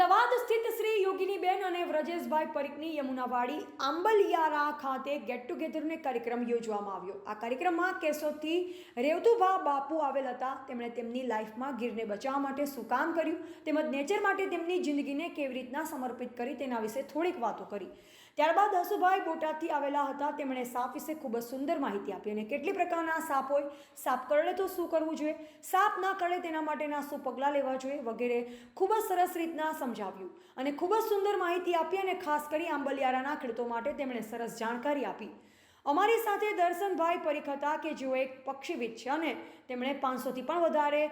અમદાવાદ સ્થિત શ્રી યોગિનીબેન અને વ્રજેશભાઈ પરીખની યમુનાવાડી આંબલિયારા ખાતે ગેટ ટુગેધરનો કાર્યક્રમ યોજવામાં આવ્યો. આ કાર્યક્રમમાં કેશોદથી રેવતુભા બાપુ આવેલ હતા. તેમણે તેમની લાઈફમાં ગીરને બચાવવા માટે શું કામ કર્યું? તેમજ નેચર માટે તેમની જિંદગીને કેવી રીતના સમર્પિત કરી તેના વિશે થોડીક વાતો કરી. ત્યારબાદ હસુભાઈ બોટાદથી આવેલા હતા. તેમણે સાપ વિશે ખૂબ જ સુંદર માહિતી આપી અને કેટલી પ્રકારના સાપ હોય, સાપ કરડે તો શું કરવું જોઈએ? સાપ ના કરડે તેના માટેના શું પગલાં લેવા જોઈએ? વગેરે ખૂબ જ સરસ રીતના સમજાવ્યું. અને ખૂબ જ સુંદર માહિતી આપી અને ખાસ કરી આંબલિયારાના ખેડૂતો માટે તેમણે સરસ જાણકારી આપી. અમારી સાથે દર્શનભાઈ પરીખ હતા કે જેઓ એક પક્ષીવિદ છે અને તેમણે પાંચસોથી પણ વધારે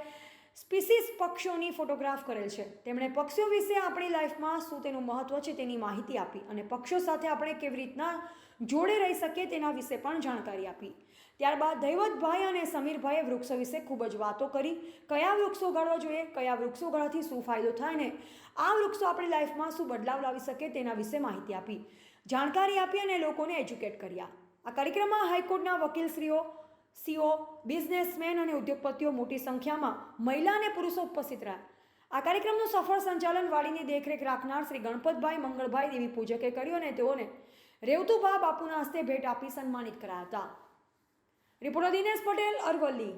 સ્પીસીસ પક્ષીઓની ફોટોગ્રાફ કરેલ છે. તેમણે પક્ષીઓ વિશે આપણી લાઈફમાં શું તેનું મહત્ત્વ છે તેની માહિતી આપી અને પક્ષીઓ સાથે આપણે કેવી રીતના જોડે રહી શકીએ તેના વિશે પણ જાણકારી આપી. ત્યારબાદ દૈવતભાઈ અને સમીરભાઈએ વૃક્ષો વિશે ખૂબ જ વાતો કરી. કયા વૃક્ષો ઉગાડવા જોઈએ, કયા વૃક્ષો ઉગાડવાથી શું ફાયદો થાય ને આ વૃક્ષો આપણી લાઈફમાં શું બદલાવ લાવી શકે તેના વિશે માહિતી આપી. જાણકારી આપી અને લોકોને એજ્યુકેટ કર્યા. આ કાર્યક્રમમાં હાઈકોર્ટના વકીલશ્રીઓ સીઓ, બિઝનેસમેન અને ઉદ્યોગપતિઓ મોટી સંખ્યામાં મહિલા અને પુરુષો ઉપસ્થિત રહ્યા. આ કાર્યક્રમનું સફળ સંચાલન વાડીની દેખરેખ રાખનાર શ્રી ગણપતભાઈ મંગળભાઈ દેવી પૂજકે કર્યું અને તેઓને રેવતુભા બાપુના હસ્તે ભેટ આપી સન્માનિત કરાયા હતા. રિપોર્ટર દિનેશ પટેલ, અરવલ્લી.